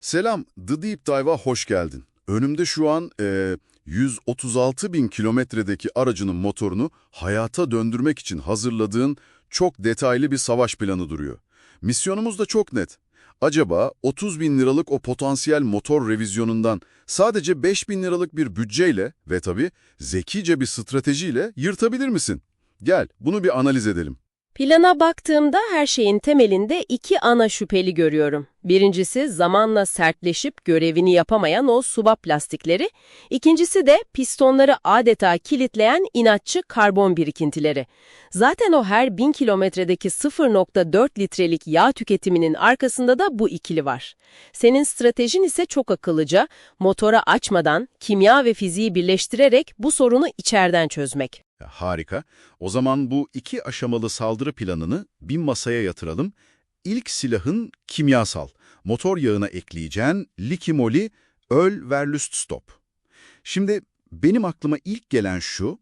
Selam, The Deep Dive'a hoş geldin. Önümde şu an e, 136 bin kilometredeki aracının motorunu hayata döndürmek için hazırladığın çok detaylı bir savaş planı duruyor. Misyonumuz da çok net. Acaba 30 bin liralık o potansiyel motor revizyonundan sadece 5 bin liralık bir bütçeyle ve tabii zekice bir stratejiyle yırtabilir misin? Gel, bunu bir analiz edelim. Plana baktığımda her şeyin temelinde iki ana şüpheli görüyorum. Birincisi zamanla sertleşip görevini yapamayan o subap lastikleri. İkincisi de pistonları adeta kilitleyen inatçı karbon birikintileri. Zaten o her 1000 kilometredeki 0.4 litrelik yağ tüketiminin arkasında da bu ikili var. Senin stratejin ise çok akıllıca, motora açmadan kimya ve fiziği birleştirerek bu sorunu içeriden çözmek. Harika. O zaman bu iki aşamalı saldırı planını bir masaya yatıralım. İlk silahın kimyasal. Motor yağına ekleyeceğin likimoli öl verlust stop. Şimdi benim aklıma ilk gelen şu,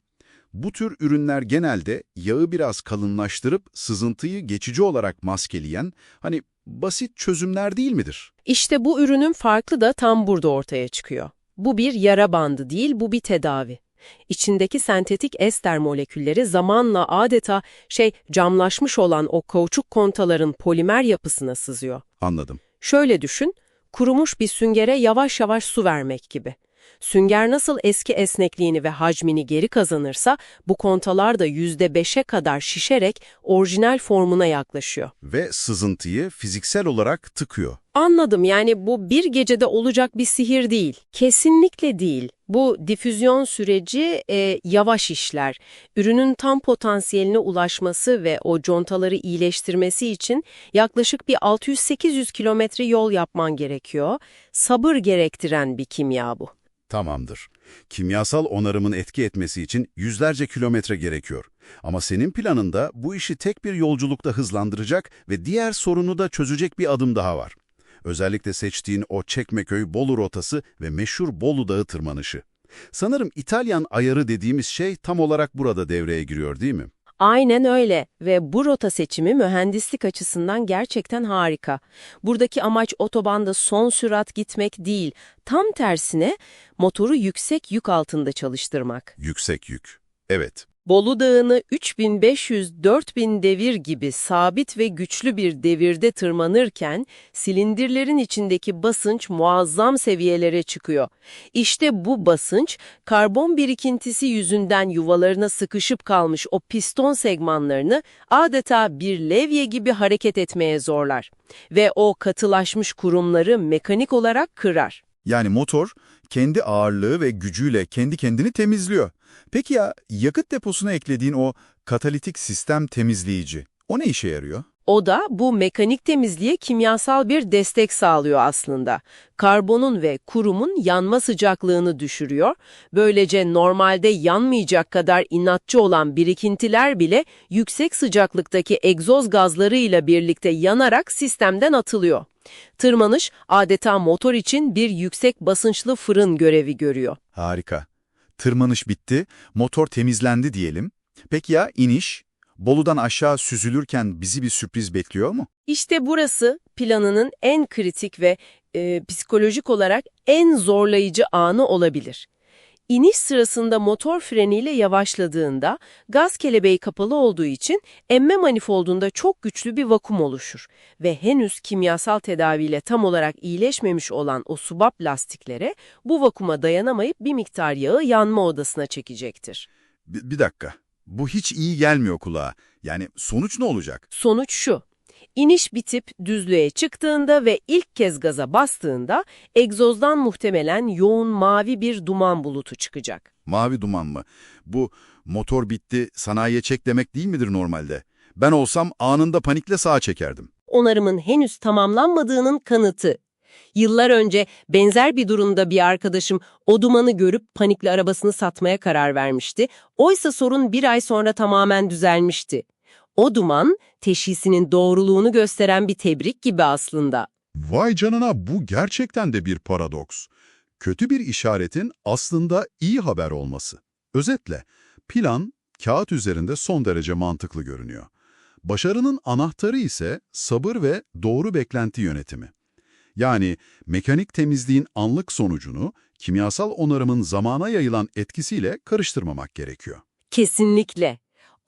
bu tür ürünler genelde yağı biraz kalınlaştırıp sızıntıyı geçici olarak maskeleyen, hani basit çözümler değil midir? İşte bu ürünün farklı da tam burada ortaya çıkıyor. Bu bir yara bandı değil, bu bir tedavi. İçindeki sentetik ester molekülleri zamanla adeta şey camlaşmış olan o kauçuk kontaların polimer yapısına sızıyor. Anladım. Şöyle düşün, kurumuş bir süngere yavaş yavaş su vermek gibi. Sünger nasıl eski esnekliğini ve hacmini geri kazanırsa bu kontalar da %5'e kadar şişerek orijinal formuna yaklaşıyor. Ve sızıntıyı fiziksel olarak tıkıyor. Anladım yani bu bir gecede olacak bir sihir değil. Kesinlikle değil. Bu difüzyon süreci e, yavaş işler. Ürünün tam potansiyeline ulaşması ve o contaları iyileştirmesi için yaklaşık bir 600-800 kilometre yol yapman gerekiyor. Sabır gerektiren bir kimya bu. Tamamdır. Kimyasal onarımın etki etmesi için yüzlerce kilometre gerekiyor. Ama senin planında bu işi tek bir yolculukta hızlandıracak ve diğer sorunu da çözecek bir adım daha var. Özellikle seçtiğin o Çekmeköy-Bolu rotası ve meşhur Bolu Dağı tırmanışı. Sanırım İtalyan ayarı dediğimiz şey tam olarak burada devreye giriyor değil mi? Aynen öyle ve bu rota seçimi mühendislik açısından gerçekten harika. Buradaki amaç otobanda son sürat gitmek değil, tam tersine motoru yüksek yük altında çalıştırmak. Yüksek yük. Evet. Bolu Dağı'nı 3500-4000 devir gibi sabit ve güçlü bir devirde tırmanırken silindirlerin içindeki basınç muazzam seviyelere çıkıyor. İşte bu basınç karbon birikintisi yüzünden yuvalarına sıkışıp kalmış o piston segmanlarını adeta bir levye gibi hareket etmeye zorlar ve o katılaşmış kurumları mekanik olarak kırar. Yani motor kendi ağırlığı ve gücüyle kendi kendini temizliyor. Peki ya yakıt deposuna eklediğin o katalitik sistem temizleyici, o ne işe yarıyor? O da bu mekanik temizliğe kimyasal bir destek sağlıyor aslında. Karbonun ve kurumun yanma sıcaklığını düşürüyor. Böylece normalde yanmayacak kadar inatçı olan birikintiler bile yüksek sıcaklıktaki egzoz gazlarıyla birlikte yanarak sistemden atılıyor. Tırmanış adeta motor için bir yüksek basınçlı fırın görevi görüyor. Harika. Tırmanış bitti, motor temizlendi diyelim. Peki ya iniş? Bolu'dan aşağı süzülürken bizi bir sürpriz bekliyor mu? İşte burası planının en kritik ve e, psikolojik olarak en zorlayıcı anı olabilir. İniş sırasında motor freniyle yavaşladığında gaz kelebeği kapalı olduğu için emme manifoldunda çok güçlü bir vakum oluşur ve henüz kimyasal tedaviyle tam olarak iyileşmemiş olan o subap lastiklere bu vakuma dayanamayıp bir miktar yağı yanma odasına çekecektir. Bir, bir dakika. Bu hiç iyi gelmiyor kulağa. Yani sonuç ne olacak? Sonuç şu. İniş bitip düzlüğe çıktığında ve ilk kez gaza bastığında egzozdan muhtemelen yoğun mavi bir duman bulutu çıkacak. Mavi duman mı? Bu motor bitti, sanayiye çek demek değil midir normalde? Ben olsam anında panikle sağa çekerdim. Onarımın henüz tamamlanmadığının kanıtı. Yıllar önce benzer bir durumda bir arkadaşım o dumanı görüp panikle arabasını satmaya karar vermişti. Oysa sorun bir ay sonra tamamen düzelmişti. O duman teşhisinin doğruluğunu gösteren bir tebrik gibi aslında. Vay canına bu gerçekten de bir paradoks. Kötü bir işaretin aslında iyi haber olması. Özetle, plan kağıt üzerinde son derece mantıklı görünüyor. Başarının anahtarı ise sabır ve doğru beklenti yönetimi. Yani mekanik temizliğin anlık sonucunu kimyasal onarımın zamana yayılan etkisiyle karıştırmamak gerekiyor. Kesinlikle.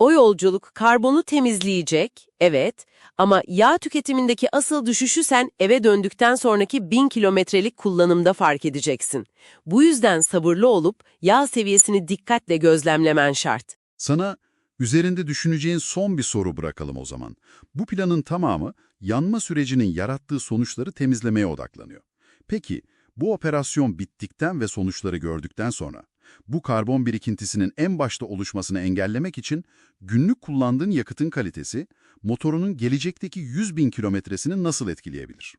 O yolculuk karbonu temizleyecek, evet ama yağ tüketimindeki asıl düşüşü sen eve döndükten sonraki bin kilometrelik kullanımda fark edeceksin. Bu yüzden sabırlı olup yağ seviyesini dikkatle gözlemlemen şart. Sana üzerinde düşüneceğin son bir soru bırakalım o zaman. Bu planın tamamı yanma sürecinin yarattığı sonuçları temizlemeye odaklanıyor. Peki bu operasyon bittikten ve sonuçları gördükten sonra bu karbon birikintisinin en başta oluşmasını engellemek için günlük kullandığın yakıtın kalitesi motorunun gelecekteki 100 bin kilometresini nasıl etkileyebilir?